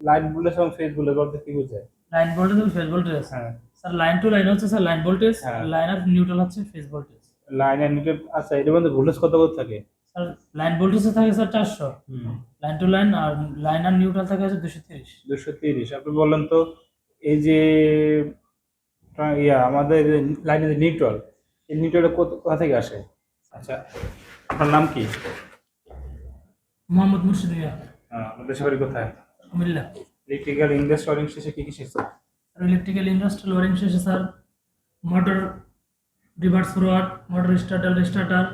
Line voltage এবং phase voltage বলতে কি বোঝায়? লাইন ভোল্টেজ এবং ফেজ ভোল্টেজ হ্যাঁ। স্যার লাইন টু লাইন হচ্ছে স্যার লাইন ভোল্টেজ হ্যাঁ। লাইন আর নিউট্রাল হচ্ছে ফেজ ভোল্টেজ। লাইন আর নিউট্রাল আচ্ছা এটার মধ্যে ভোল্টেজ কত কত থাকে? স্যার লাইন ভোল্টেজে থাকে স্যার চারশো। হুম। লাইন টু লাইন আর লাইন আর নিউট্রাল থাকে হচ্ছে দুশো তিরিশ। দুশো তিরিশ। আপনি বললেন তো এই যে ইয়া আমাদের লাইনে যে নিউট্রাল এই নিউট্রালটা কত কোথা থেকে আসে? আচ্ছা আপনার নাম কি? মোহাম্মদ মুর্শিদ মিয়া হ্যাঁ, দেশের বাড়ি কোথায়? কুমিল্লা ইলেকট্রিক্যাল ইংলিশ ওয়ারিং শেষে কি কি শিখছে আর ইলেকট্রিক্যাল ইন্ডাস্ট্রিয়াল ওয়ারিং শেষে sir motor reverse forward motor starter restarter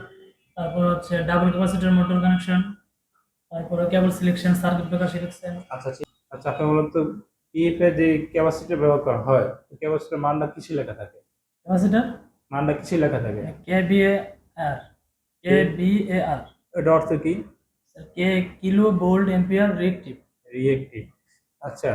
তারপর হচ্ছে ডাবল ক্যাপাসিটার মোটর কানেকশন তারপরে কেবল সিলেকশন সার্কিট ব্রেকার শিখেছেন আচ্ছা আচ্ছা আপনি বলুন তো পিএফ যে ক্যাপাসিটার ব্যবহার করা হয় ক্যাপাসিটার মানটা কিসে লেখা থাকে? ক্যাপাসিটার মানটা কিসে লেখা থাকে? K B A R K B A আর এটা অর্থ কি? K kilo volt ampere reactive reactive আচ্ছা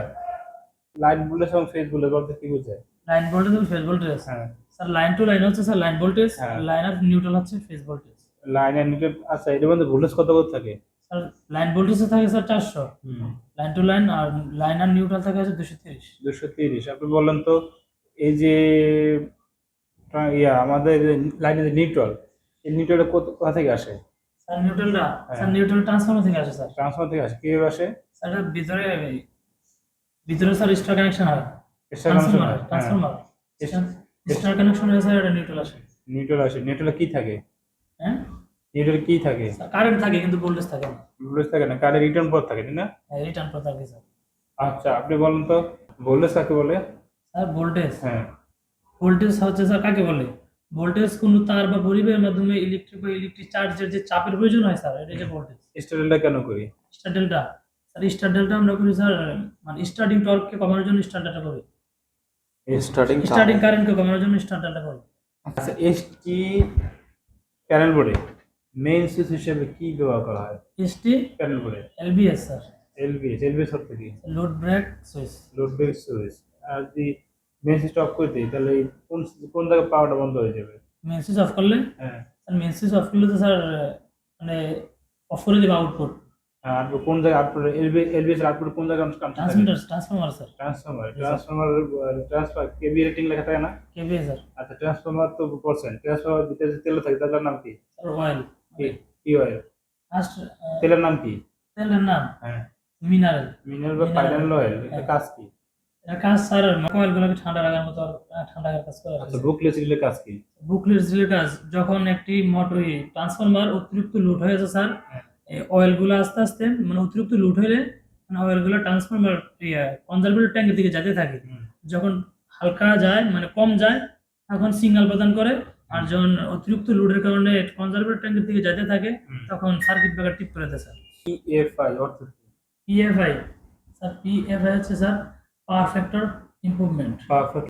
লাইন ভোল্টেজ এবং ফেজ ভোল্টেজ বলতে কি বোঝায়? লাইন ভোল্টেজ এবং ফেজ ভোল্টেজ হ্যাঁ। স্যার লাইন টু লাইন হচ্ছে স্যার লাইন ভোল্টেজ। লাইন আর নিউট্রাল হচ্ছে ফেজ ভোল্টেজ লাইন আর নিউট্রাল আচ্ছা এটার মধ্যে ভোল্টেজ কত কত থাকে? স্যার লাইন ভোল্টেজে থাকে স্যার চারশো। লাইন টু লাইন আর লাইন আর নিউট্রাল থাকে হচ্ছে দুশো তিরিশ। দুশো তিরিশ। আপনি বললেন তো এই যে ইয়া আমাদের লাইনে যে নিউট্রাল এই নিউট্রালটা কোথা থেকে আসে? স্যার নিউট্রালটা। স্যার নিউট্রাল ট্রান্সফর্মার থেকে আসে স্যার ট্রান্সফার থেকে আসে। কীভাবে আসে? স্যার ভিতরে ভিতরে স্যার স্টার কানেকশন হয়। ট্রান্সফর্মার হয়, হ্যাঁ। ট্রান্সফর্মার স্টার কানেকশন হয়ে স্যার এটা নিউট্রাল আসে। নিউট্রাল আসে। নিউট্রালে কি থাকে? হ্যাঁ? নিউট্রাল কি থাকে? কারেন্ট থাকে কিন্তু ভোল্টেজ থাকে না। ভোল্টেজ থাকে না। কার্ডে রিটার্ন পথ থাকে না? রিটার্ন পর থাকে স্যার। আচ্ছা আপনি বলেন তো ভোল্টেজ কাকে বলে? স্যার ভোল্টেজ হ্যাঁ। ভোল্টেজ হচ্ছে স্যার কাকে বলে? ভোল্টেজ কোনো তার বা পরিবাহের মাধ্যমে ইলেকট্রিক বা ইলেকট্রিক চার্জের যে চাপের প্রয়োজন হয় স্যার এটা যে ভোল্টেজ কেন করি? Star delta sir star delta আমরা করি স্যার মানে স্টার্টিং টর্ককে কমানোর জন্য স্টার ডেল্টা করি। স্টার্টিং স্টার্টিং কারেন্টকে কমানোর জন্য স্টার ডেল্টা করি। আচ্ছা এসটি প্যানেল বোর্ডে মেইন সুইচ হিসেবে কি ব্যবহার করা হয়? এসটি প্যানেল বোর্ডে এলবিএস স্যার। এলবিএস এলবিএস অর্থ কি? Load break switch load break switch আর যদি মেইন সুইচ অফ করে দিই তাহলে কোন কোন জায়গায় পাওয়ারটা বন্ধ হয়ে যাবে? মেন সুইচ অফ করলে? হ্যাঁ। স্যার মেন সুইচ অফ করলে তো স্যার মানে অফ করে দেবে আউটপুট কোন জায়গায় আউটপুট এলবি এলবিএস আউটপুট কোন জায়গায় transmitter transformer sir transformer transformer transfer rating লেখা থাকে না? স্যার আচ্ছা ট্রান্সফরমার তো পার্সেন্ট ট্রান্সফরমার ভিতরে তেল থাকে তার নাম কি? অয়েল কি কি অয়েল ফার্স্ট তেলের নাম কি? তেলের নাম? হ্যাঁ। মিনারেল মিনারেল বা অয়েল হ্যাঁ। এটা কাজ কি? কাজ স্যার ঠান্ডা রাখার মতো ঠান্ডা রাখার কাজ করে আচ্ছা বুকলেস রিলে কাজ কি? রিলে কাজ যখন একটি মোটর ট্রান্সফরমার অতিরিক্ত লোড হয়ে যায় স্যার অয়েলগুলো আস্তে আস্তে মানে অতিরিক্ত লোড হলে মানে অয়েলগুলো ট্রান্সফরমার কনজারভেটর ট্যাঙ্কের দিকে যেতে থাকে। যখন হালকা যায় মানে কম যায় তখন সিগন্যাল প্রদান করে। আর যখন অতিরিক্ত লোডের কারণে কনজারভেটর ট্যাঙ্কের দিকে যেতে থাকে তখন সার্কিট ব্রেকার টিপ করে দেয় স্যার পিএফআই অর্থ পিএফআই স্যার পিএফআই হচ্ছে sir power factor improvement perfect